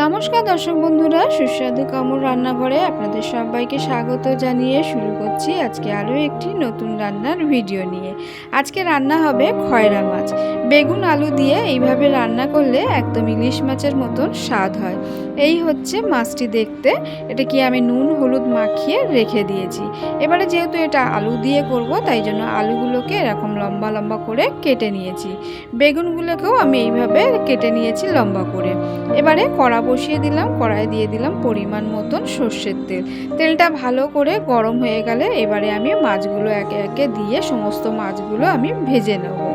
নমস্কার দর্শক বন্ধুরা, সুস্বাদু কামড় রান্নাঘরে আপনাদের সবাইকে স্বাগত জানিয়ে শুরু করছি আজকে আরও একটি নতুন রান্নার ভিডিও নিয়ে। আজকে রান্না হবে খয়রা মাছ। বেগুন আলু দিয়ে এইভাবে রান্না করলে একদম ইলিশ মাছের মতন স্বাদ হয়। এই হচ্ছে মাছটি দেখতে। এটা কি আমি নুন, হলুদ মাখিয়ে রেখে দিয়েছি। এবারে যেহেতু এটা আলু দিয়ে করব, তাই জন্য আলুগুলোকে এরকম লম্বা লম্বা করে কেটে নিয়েছি। বেগুনগুলোকেও আমি এইভাবে কেটে নিয়েছি লম্বা করে। এবারে কড়া বসিয়ে দিলাম, কড়াই দিয়ে দিলাম পরিমাণ মতন সর্ষের তেল। তেলটা ভালো করে গরম হয়ে গেলে এবারে আমি মাছগুলো একে একে দিয়ে সমস্ত মাছগুলো আমি ভেজে নেব।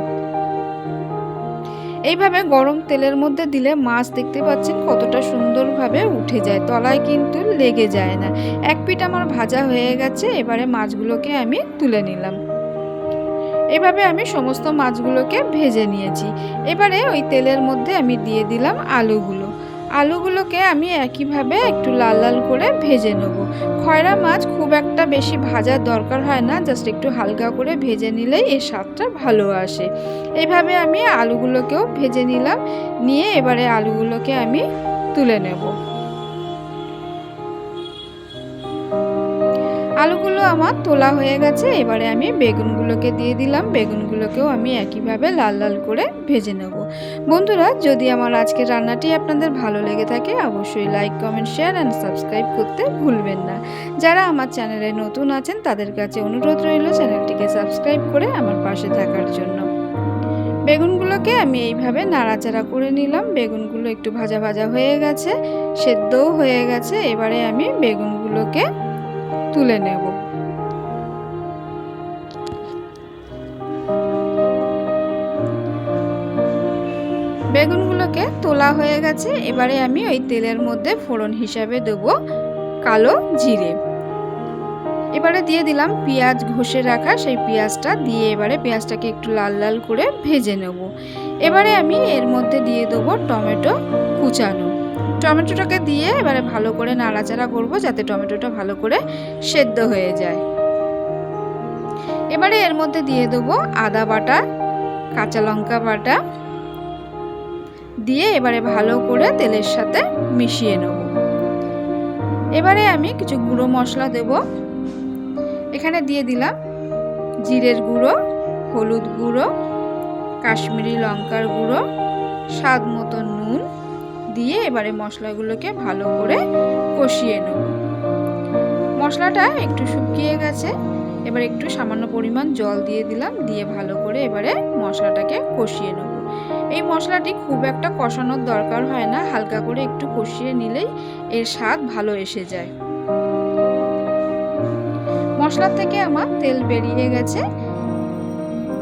এইভাবে গরম তেলের মধ্যে দিলে মাছ দেখতে পাচ্ছেন কতটা সুন্দরভাবে উঠে যায়, তলায় কিন্তু লেগে যায় না। এক পিঠ আমার ভাজা হয়ে গেছে, এবারে মাছগুলোকে আমি তুলে নিলাম। এভাবে আমি সমস্ত মাছগুলোকে ভেজে নিয়েছি। এবারে ওই তেলের মধ্যে আমি দিয়ে দিলাম আলুগুলো। আলুগুলোকে আমি একইভাবে একটু লাল লাল করে ভেজে নেব। খয়রা মাছ খুব একটা বেশি ভাজার দরকার হয় না জাস্ট একটু হালকা করে ভেজে নিলেই এর স্বাদটা ভালো আসে। এইভাবে আমি আলুগুলোকেও ভেজে নিলাম, নিয়ে এবারে আলুগুলোকে আমি তুলে নেব। আলুগুলো আমার তোলা হয়ে গেছে, এবারে আমি বেগুনগুলোকে দিয়ে দিলাম। বেগুনগুলোকেও আমি একইভাবে লাল লাল করে ভেজে নেব। বন্ধুরা, যদি আমার আজকের রান্নাটি আপনাদের ভালো লেগে থাকে, অবশ্যই like comment share and subscribe করতে ভুলবেন না। যারা আমার চ্যানেলে নতুন আছেন, তাদের কাছে অনুরোধ রইল চ্যানেলটিকে সাবস্ক্রাইব করে আমার পাশে থাকার জন্য। বেগুনগুলোকে আমি এইভাবে নাড়াচাড়া করে নিলাম। বেগুনগুলো একটু ভাজা ভাজা হয়ে গেছে, সেদ্ধও হয়ে গেছে। এবারে আমি বেগুনগুলোকে তুলে নেব। বেগুনগুলোকে তোলা হয়ে গেছে। এবারে আমি ওই তেলের মধ্যে ফোড়ন হিসাবে দেব কালো জিরে। এবারে দিয়ে দিলাম পেঁয়াজ ঘষে রাখা সেই পেঁয়াজটা দিয়ে এবারে পেঁয়াজটাকে একটু লাল লাল করে ভেজে নেব। এবারে আমি এর মধ্যে দিয়ে দেবো টমেটো কুচানো। টমেটোটাকে দিয়ে এবারে ভালো করে নাড়াচাড়া করব যাতে টমেটোটা ভালো করে সেদ্ধ হয়ে যায়। এবারে এর মধ্যে দিয়ে দেবো আদা বাটা, কাঁচা লঙ্কা বাটা দিয়ে এবারে ভালো করে তেলের সাথে মিশিয়ে নেব। এবারে আমি কিছু গুঁড়ো মশলা দেব। এখানে দিয়ে দিলাম জিরের গুঁড়ো, হলুদ গুঁড়ো, কাশ্মীরি লঙ্কার গুঁড়ো, স্বাদ মতো নুন দিয়ে এবারে মশলাগুলোকে ভালো করে কষিয়ে নেব। মশলাটা একটু শুকিয়ে গেছে। এবার একটু সামান্য পরিমাণ জল দিয়ে দিলাম, দিয়ে ভালো করে এবারে মশলাটাকে কষিয়ে নেব। এই মশলাটি খুব একটা কষানোর দরকার হয় না, হালকা করে একটু কষিয়ে নিলেই এর স্বাদ ভালো এসে যায়। মশলা থেকে আমার তেল বেরিয়ে গেছে।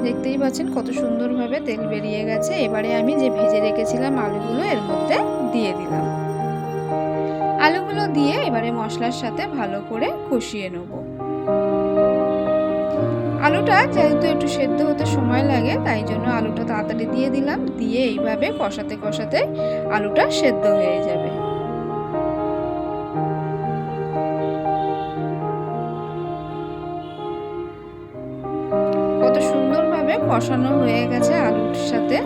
দেখতেই পাচ্ছেন কত সুন্দরভাবে তেল বেরিয়ে গেছে। এবারে আমি যে ভেজে রেখেছিলাম আলুগুলো, এর মধ্যে দিয়ে দিলাম। আলুগুলো দিয়ে এবারে মশলার সাথে ভালো করে কষিয়ে নেব। আলুটা যেহেতু একটু সেদ্ধ হতে সময় লাগে, তাই জন্য আলুটা তাড়াতাড়ি দিয়ে দিলাম। দিয়ে এইভাবে কষাতে কষাতে আলুটা সেদ্ধ হয়ে যাবে। সুন্দরভাবে কষানো হয়ে গেছে আলুর সাথে।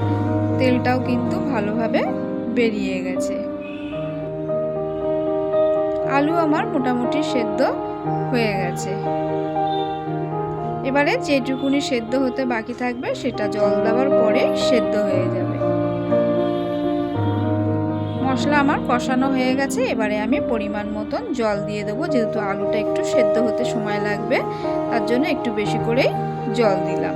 তেলটাও কিন্তু ভালোভাবে বেরিয়ে গেছে। আলু আমার মোটামুটি সেদ্ধ হয়ে গেছে। এবারে যেটুকুনি সেদ্ধ হতে বাকি থাকবে, সেটা জল দেওয়ার পরে সেদ্ধ হয়ে যাবে। মশলা আমার কষানো হয়ে গেছে, এবারে আমি পরিমাণ মতন জল দিয়ে দেবো, যেহেতু আলুটা একটু সেদ্ধ হতে সময় লাগবে, তার জন্য একটু বেশি করেই জল দিলাম।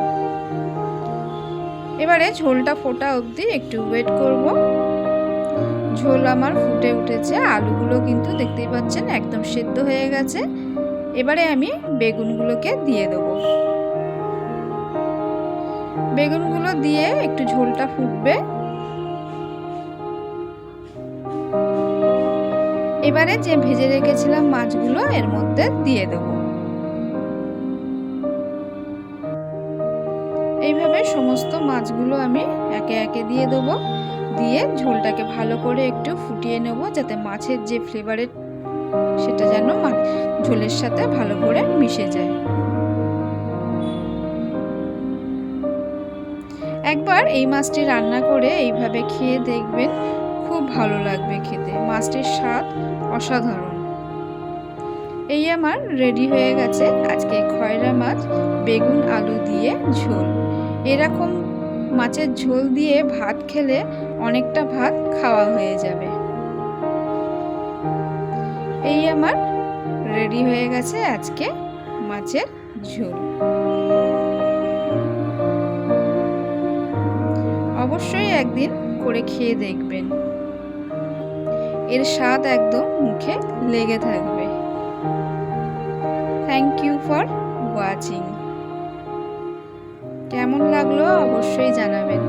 এবারে ঝোলটা ফোটা অবধি একটু ওয়েট করব। ঝোল আমার ফুটে উঠেছে, আলুগুলো কিন্তু দেখতেই পাচ্ছেন একদম সেদ্ধ হয়ে গেছে। এবারে আমি বেগুনগুলোকে দিয়ে দেবো। বেগুনগুলো দিয়ে একটু ঝোলটা ফুটবে। এবারে যে ভেজে রেখেছিলাম মাছগুলো এর মধ্যে দিয়ে দেবো। এইভাবে সমস্ত মাছগুলো আমি একে একে দিয়ে দেবো। দিয়ে ঝোলটাকে ভালো করে একটু ফুটিয়ে নেব যাতে মাছের যে ফ্লেভারের সেটা যেন ঝোলের সাথে ভালো করে মিশে যায়। একবার এই মাছটি রান্না করে এইভাবে খেয়ে দেখবেন খুব ভালো লাগবে খেতে। মাছটির স্বাদ অসাধারণ। এই আমার রেডি হয়ে গেছে আজকে খয়রা মাছ, বেগুন, আলু দিয়ে ঝোল। এরকম মাছের ঝোল দিয়ে ভাত খেলে অনেকটা ভাত খাওয়া হয়ে যাবে। এই আমার রেডি হয়ে গেছে আজকে মাছের ঝোল। অবশ্যই একদিন করে খেয়ে দেখবেন। এর স্বাদ একদম মুখে লেগে থাকবে। থ্যাংক ইউ ফর ওয়াচিং কেমন লাগল অবশ্যই জানাবেন।